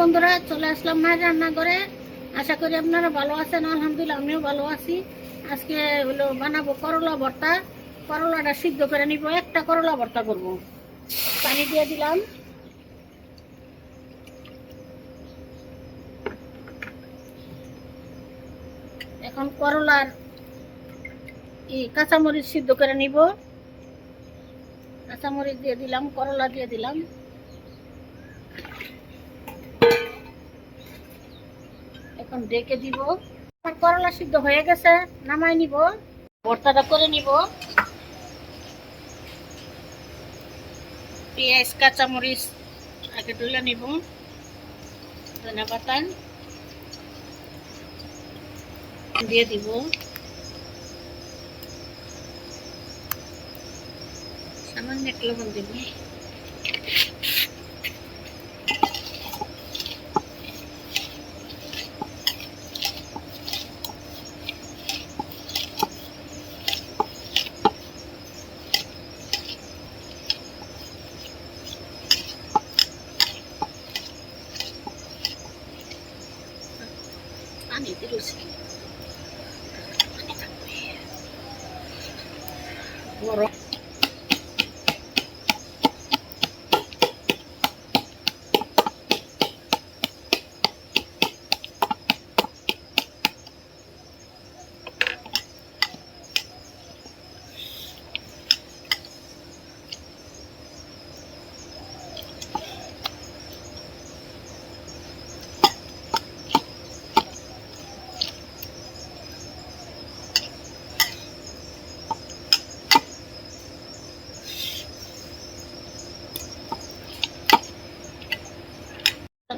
বন্ধুরা, চলে আসলাম আশা করি আপনারা ভালো আছেন, আলহামদুলিল্লাহ আমিও ভালো আছি। আজকে হলো বানাবো করলা ভর্তা। করলাটা সিদ্ধ করে নিব, একটা করলা ভর্তা করব। পানি দিয়ে দিলাম। এখন করলার কাঁচামরিচ সিদ্ধ করে নিব। কাঁচামরিচ দিয়ে দিলাম, করলা দিয়ে দিলাম। এখন ডেকে দিব। করলা সিদ্ধ হয়ে গেছে, নামাই নিব, ভর্তাটা করে নিব। পেঁয়াজ, কাঁচামরিচ আগে তুলে নিব, ধনে পাতা দিয়ে দিব। সামান্য একটু লবণ দিব। পানি দিয়েছি পানি থাকবে গরম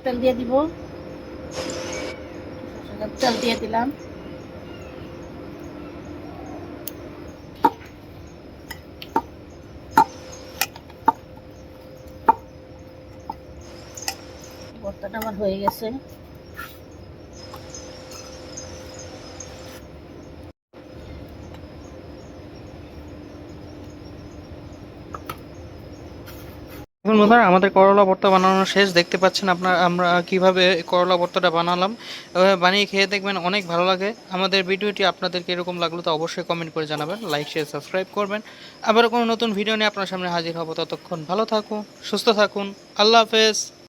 তেল দিয়ে দিব। তেল দিয়ে দিলাম। ভর্তাটা আমার হয়ে গেছে। এখন বন্ধুরা আমাদের করলা ভর্তা বানানো শেষ, দেখতে পাচ্ছেন আপনার, আমরা কীভাবে করলা ভর্তাটা বানালাম। বানিয়ে খেয়ে দেখবেন অনেক ভালো লাগে। আমাদের ভিডিওটি আপনাদেরকে এরকম লাগল তো অবশ্যই কমেন্ট করে জানাবেন লাইক শেয়ার সাবস্ক্রাইব করবেন। আবার কোনো নতুন ভিডিও নিয়ে আপনার সামনে হাজির হব, ততক্ষণ ভালো থাকুন, সুস্থ থাকুন, আল্লাহ হাফেজ।